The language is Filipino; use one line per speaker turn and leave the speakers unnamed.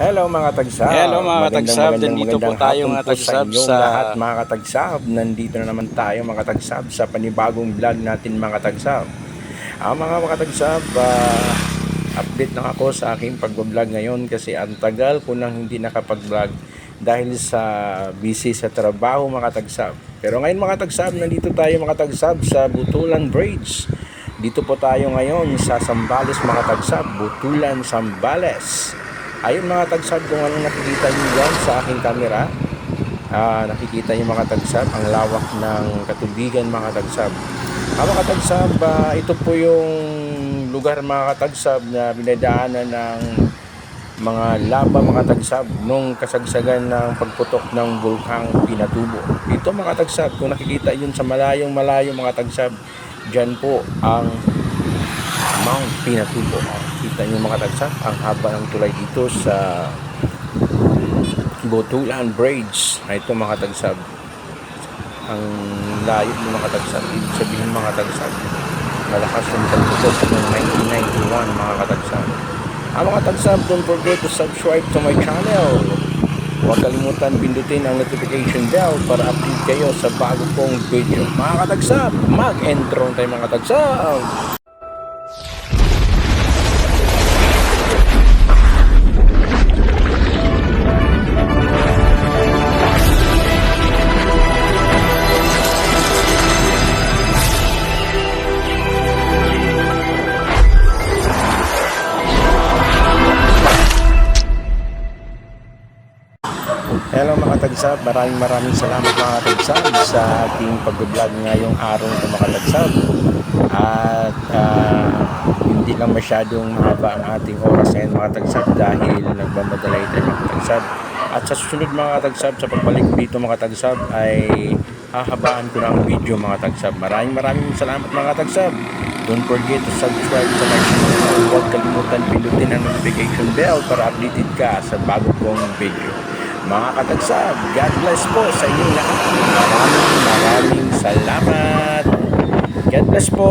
Hello mga tagsab.
Hello, mga
Magandang,
katagsab.
magandang,
Nandito po
magandang
tayo,
hapon
mga
po
tagsab,
inyong
sa-
lahat mga katagsab. Nandito na naman tayo mga tagsab sa panibagong vlog natin mga tagsab. Ah, mga mga tagsab, ah, update lang ako sa aking pag-vlog ngayon kasi ang tagal ko nang hindi nakapag-vlog dahil sa busy sa trabaho mga tagsab. Pero ngayon mga tagsab, nandito tayo mga tagsab sa Butulan Bridge. Dito po tayo ngayon sa Sambales mga tagsab, Butulan Sambales. Ayun mga tagsab kung anong nakikita niyo dyan sa aking camera. Ah, nakikita niyo mga tagsab ang lawak ng katubigan mga tagsab. Ah, mga tagsab, ah, ito po yung lugar mga katagsab na binadaanan ng mga laba mga tagsab nung kasagsagan ng pagputok ng bulkang Pinatubo. Ito mga tagsab, kung nakikita yun sa malayong malayo mga tagsab, dyan po ang Mount Pinatubo. Kita niyo mga tagsab, ang haba ng tulay dito sa Botulan Bridge. Na ito mga tagsab. Ang layo ng mga tagsab. Ibig sabihin mga tagsab. Malakas yung pagputok ng 1991 mga katagsab. Ang mga tagsab, don't forget to subscribe to my channel. Huwag kalimutan pindutin ang notification bell para update kayo sa bago kong video. Mga katagsab, mag-intro tayo mga katagsab! Hello mga tagsab, maraming maraming salamat mga tagsab sa ating pag-vlog ngayong araw ito mga tagsab. At ah, hindi lang masyadong mahaba ang ating oras ngayon mga tagsab dahil nagmamadalay tayo mga tagsab. At sa susunod mga tagsab, sa pagbalik dito mga tagsab ay hahabaan ko na ang video mga tagsab. Maraming maraming salamat mga tagsab. Don't forget to subscribe to my channel. Huwag kalimutan pindutin ang notification bell para updated ka sa bago kong video. Mga katagsab, God bless po sa inyong lahat. Maraming maraming salamat. God bless po.